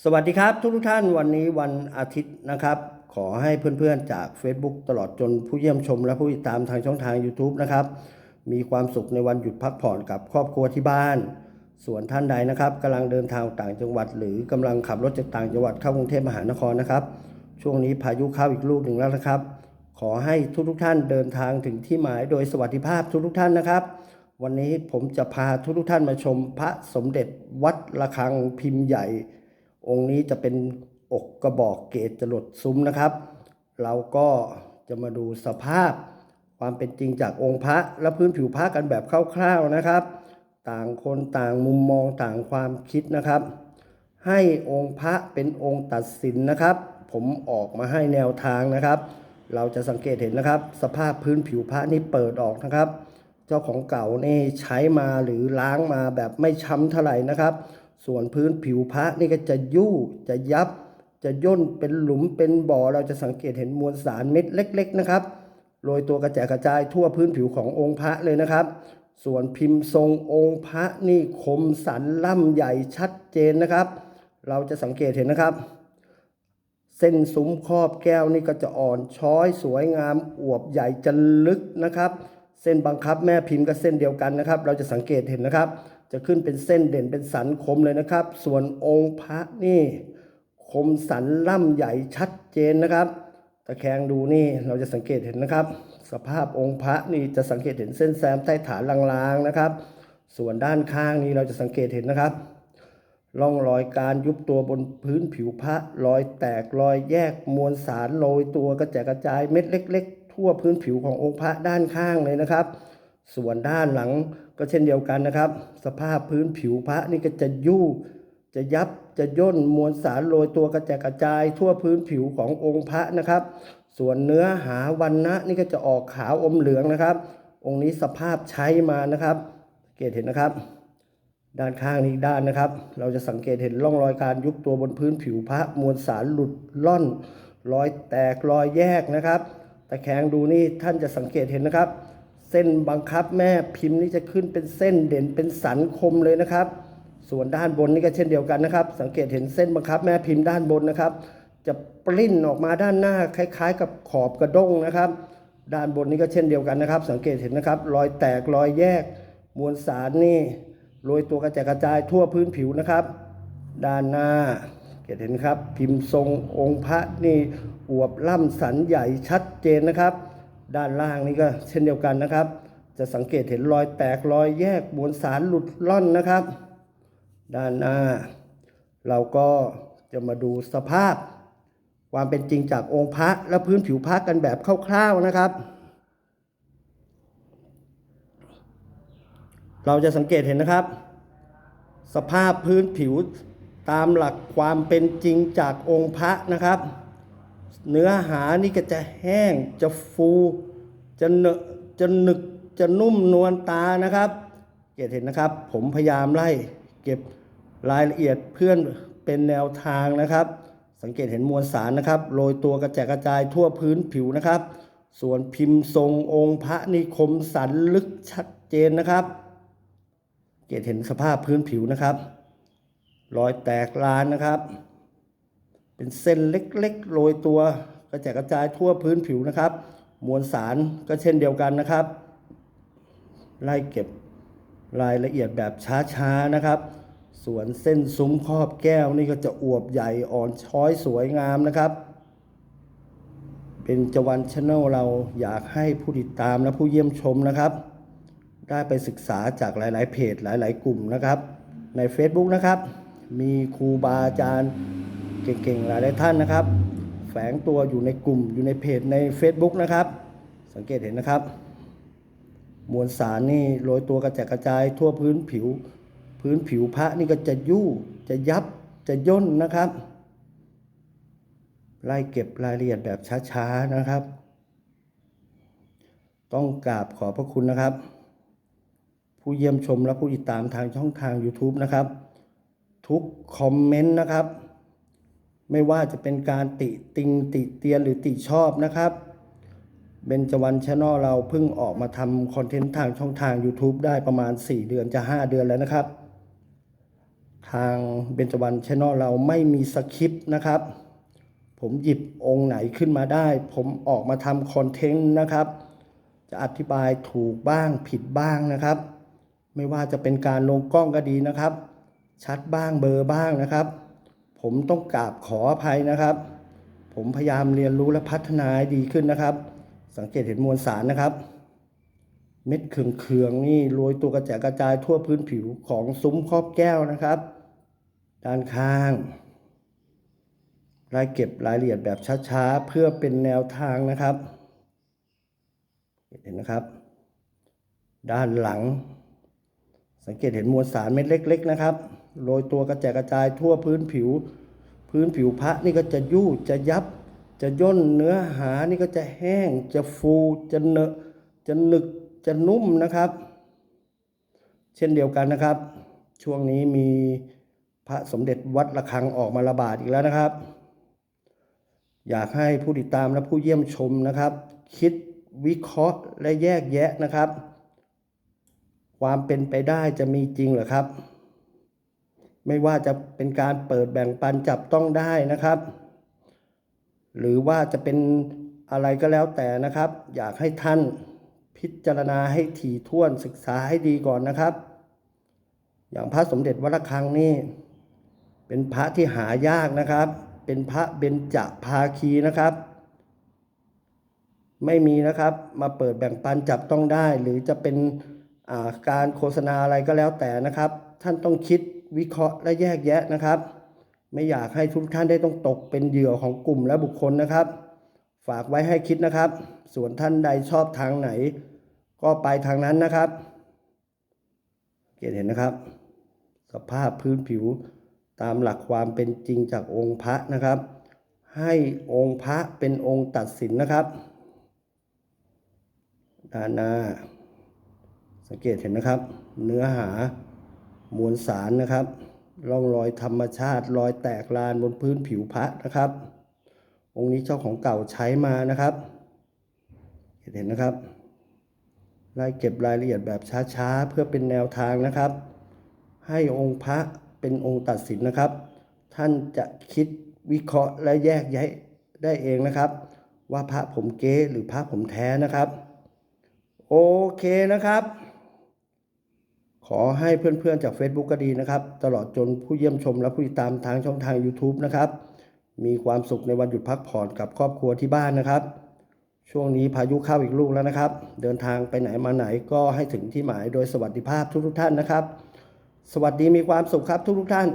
สวัสดีครับทุกทุกท่านวันนี้วันอาทิตย์นะครับ ขอให้เพื่อนๆจาก Facebook ตลอดจนผู้เยี่ยมชมและผู้ติดตามทางช่องทาง YouTube นะครับ มีความสุขในวันหยุดพักผ่อนกับครอบครัวที่บ้าน ส่วนท่านใดนะครับกำลังเดินทางต่างจังหวัด หรือกำลังขับรถจากต่างจังหวัดเข้ากรุงเทพมหานครนะครับ ช่วงนี้พายุเข้าอีกลูกหนึ่งแล้วนะครับ ขอให้ทุกๆท่านเดินทางถึงที่หมายโดยสวัสดิภาพทุกๆท่านนะครับวันนี้ผมจะพาทุกๆท่านมาชมพระสมเด็จวัดระฆังพิมพ์ใหญ่ องค์นี้จะเป็นอกกระบอกเกตจรดซุ้มนะครับ เราก็จะมาดูสภาพความเป็นจริงจากองค์พระและพื้นผิวพระกันแบบคร่าวๆนะครับ ต่างคนต่างมุมมองต่างความคิดนะครับ ให้องค์พระเป็นองค์ตัดสินนะครับ ผมออกมาให้แนวทางนะครับ เราจะสังเกตเห็นนะครับ สภาพพื้นผิวพระนี่เปิดออกนะครับ เจ้าของเก่านี่ใช้มาหรือล้างมาแบบไม่ช้ำเท่าไหร่นะครับ ส่วนพื้นผิวพระนี่ก็จะยู่จะยับ จะย่นเป็นหลุมเป็นบ่อเราจะสังเกตเห็นมวลสารเม็ดเล็ก ๆนะครับโรยตัวกระจายกระจายทั่วพื้นผิวขององค์พระเลยนะครับ ส่วนพิมพ์ทรงองค์พระนี่คมสันล่ำใหญ่ชัดเจนนะครับ เราจะสังเกตเห็นนะครับ เส้นซุ้มครอบแก้วนี่ก็จะอ่อนช้อยสวยงามอวบใหญ่จะลึกนะครับ เส้นบังคับแม่พิมพ์ก็เส้นเดียวกันนะครับ เราจะสังเกตเห็นนะครับ จะขึ้นเป็นเส้นเด่นเป็นสันคมเลยนะครับ ส่วนองค์พระนี่ คมสันล่ำใหญ่ชัดเจนนะครับ ตะแคงดูนี่เราจะสังเกตเห็นนะครับ สภาพองค์พระนี่จะสังเกตเห็นเส้นแซมใต้ฐานลางๆนะครับ ส่วนด้านข้างนี้เราจะสังเกตเห็นนะครับร่องรอยการยุบตัวบนพื้นผิวพระรอยแตกรอยแยกมวลสารโรยตัวกระจายกระจายเม็ดเล็ก ๆ ทั่วพื้นผิวขององค์พระด้านข้างเลยนะครับ ส่วนด้านหลัง ก็เช่นเดียวกันนะครับ สภาพพื้นผิวพระนี่ก็จะยู่จะยับจะย่นมวลสารโรยตัวกระจายกระจาย ทั่วพื้นผิวขององค์พระนะครับ ส่วนเนื้อหาวันนะนี่ก็จะออกขาวอมเหลืองนะครับ องค์นี้สภาพใช้มานะครับสังเกตเห็นนะครับ ด้านข้างนี้ด้านนะครับ เราจะสังเกตเห็นร่องรอยการยุบตัวบนพื้นผิวพระมวลสารหลุดล่อน รอยแตกรอยแยกนะครับตะแคงดูนี่ท่านจะสังเกตเห็นนะครับ เส้นบังคับแม่พิมพ์นี่จะขึ้นเป็นเส้นเด่นเป็นสันคมเลยนะครับ ส่วนด้านบนนี่ก็เช่นเดียวกันนะครับ สังเกตเห็นเส้นบังคับแม่พิมพ์ด้านบนนะครับ จะปริ้นออกมาด้านหน้าคล้าย ๆ กับขอบกระด้งนะครับ ด้านบนนี้ก็เช่นเดียวกันนะครับ สังเกตเห็นนะครับ รอยแตกรอยแยก มวลสารนี่โรยตัวกระจายกระจายทั่วพื้นผิวนะครับ ด้านหน้าเห็นครับ พิมพ์ทรงองค์พระนี่อวบล่ำสันใหญ่ชัดเจนนะครับ ด้านล่างนี่ก็เช่นเดียวกันนะครับ จะสังเกตเห็นรอยแตกรอยแยกมวลสารหลุดล่อนนะครับ ด้านหน้า เราก็จะมาดูสภาพ ความเป็นจริงจากองค์พระและพื้นผิวพระกันแบบคร่าวๆนะครับ เราจะสังเกตเห็นนะครับ สภาพพื้นผิวตามหลักความเป็นจริงจากองค์พระนะครับ เนื้อหานี่ก็จะแห้งจะฟูจะเนจะหนึกจะนุ่มนวลตานะครับ เกตเห็นนะครับ ผมพยายามไล่เก็บรายละเอียดเพื่อนเป็นแนวทางนะครับ สังเกตเห็นมวลสารนะครับโรยตัวกระจายกระจายทั่วพื้นผิวนะครับ ส่วนพิมพ์ทรงองค์พระนิคมสันลึกชัดเจนนะครับ เกตเห็นสภาพพื้นผิวนะครับ รอยแตกลานนะครับ เป็นเส้นเล็กๆโรยตัวกระจายกระจายทั่วพื้นผิวนะครับ มวลสารก็เช่นเดียวกันนะครับ ไล่เก็บรายละเอียดแบบช้าๆนะครับ ส่วนเส้นซุ้มครอบแก้วนี่ก็จะอวบใหญ่อ่อนช้อยสวยงามนะครับ เป็นจวันชแนลเราอยากให้ผู้ติดตามและผู้เยี่ยมชมนะครับ ได้ไปศึกษาจากหลาย ๆ เพจหลาย ๆ กลุ่มนะครับ ใน Facebook นะครับ มีครูบาอาจารย์ เก่งๆ หลายๆท่านนะครับ แฝงตัวอยู่ในกลุ่มอยู่ในเพจใน Facebook นะครับ สังเกตเห็นนะครับ มวลสารนี่โรยตัวกระจายกระจายทั่วพื้นผิว พื้นผิวพระนี่ก็จะยู่จะยับจะย่นนะครับ ไล่เก็บรายละเอียดแบบช้าๆนะครับ ต้องกราบขอบพระคุณนะครับ ผู้เยี่ยมชมและผู้ติดตามทางช่องทาง YouTube นะครับ ทุกคอมเมนต์นะครับ ไม่ว่าจะเป็นการติติงติเตียนหรือติชอบนะครับเบนจวันชาแนลเราเพิ่งออกมาทำคอนเทนต์ทางช่องทาง YouTube ได้ประมาณ 4 เดือนจะ 5 เดือนแล้วนะครับ ทางเบญจวรรณช n นลเราไม่มีสคริปต์นะครับ ผมหยิบองค์ไหนขึ้นมาได้ ผมออกมาทำคอนเทนต์นะครับ จะอธิบายถูกบ้างผิดบ้างนะครับ ไม่ว่าจะเป็นการลงกล้องก็ดีนะครับ ชัดบ้างเบอร์บ้างนะครับ ผมต้องกราบขออภัยนะครับ ผมพยายามเรียนรู้และพัฒนาให้ดีขึ้นนะครับ สังเกตเห็นมวลสารนะครับ เม็ดเคืองๆนี่โรยตัวกระจายกระจายทั่วพื้นผิวของซุ้มครอบแก้วนะครับ ด้านข้างรายเก็บรายละเอียดแบบช้าๆ เพื่อเป็นแนวทางนะครับ เห็นนะครับ ด้านหลัง สังเกตเห็นมวลสารเม็ดเล็ก ๆ นะครับ โรยตัวกระจายกระจายทั่วพื้นผิว พื้นผิวพระนี่ก็จะยู่จะยับ จะย่นเนื้อหานี่ก็จะแห้ง จะฟูจะเนอะจะหนึกจะนุ่มนะครับ เช่นเดียวกันนะครับ ช่วงนี้มีพระสมเด็จวัดระฆังออกมาระบาดอีกแล้วนะครับ อยากให้ผู้ติดตามและผู้เยี่ยมชมนะครับ คิดวิเคราะห์และแยกแยะนะครับ ความเป็นไปได้จะมีจริงหรือครับ ไม่ว่าจะเป็นการเปิดแบ่งปันจับต้องได้นะครับ หรือว่าจะเป็นอะไรก็แล้วแต่นะครับ อยากให้ท่านพิจารณาให้ถี่ถ้วนศึกษาให้ดีก่อนนะครับ อย่างพระสมเด็จวัดระฆังนี่เป็นพระที่หายากนะครับ เป็นพระเบญจภาคีนะครับ ไม่มีนะครับมาเปิดแบ่งปันจับต้องได้ หรือจะเป็นการโฆษณาอะไรก็แล้วแต่นะครับ ท่านต้องคิด วิเคราะห์และแยกแยะนะครับ ไม่อยากให้ทุกท่านได้ต้องตกเป็นเหยื่อของกลุ่มและบุคคลนะครับ ฝากไว้ให้คิดนะครับ ส่วนท่านใดชอบทางไหน ก็ไปทางนั้นนะครับ เกตเห็นนะครับ สภาพพื้นผิวตามหลักความเป็นจริงจากองค์พระนะครับ ให้องค์พระเป็นองค์ตัดสินนะครับด้านหน้าสังเกตเห็นนะครับ เนื้อหา มวลสารนะครับ ร่องรอยธรรมชาติรอยแตกลานบนพื้นผิวพระนะครับ องค์นี้เจ้าของเก่าใช้มานะครับเห็นนะครับไล่เก็บรายละเอียดแบบช้าๆ เพื่อเป็นแนวทางนะครับ ให้องค์พระเป็นองค์ตัดสินนะครับ ท่านจะคิดวิเคราะห์และแยกแยะได้เองนะครับ ว่าพระผมเก๊หรือพระผมแท้นะครับ โอเคนะครับ ขอให้เพื่อนๆจาก Facebook ก็ดีนะครับ ตลอดจนผู้เยี่ยมชมและผู้ติดตามทางช่องทาง YouTube นะครับ มีความสุขในวันหยุดพักผ่อนกับครอบครัวที่บ้านนะครับ ช่วงนี้พายุเข้าอีกลูกแล้วนะครับ เดินทางไปไหนมาไหนก็ให้ถึงที่หมายโดยสวัสดิภาพทุกๆท่านนะครับ สวัสดีมีความสุขครับทุกๆท่าน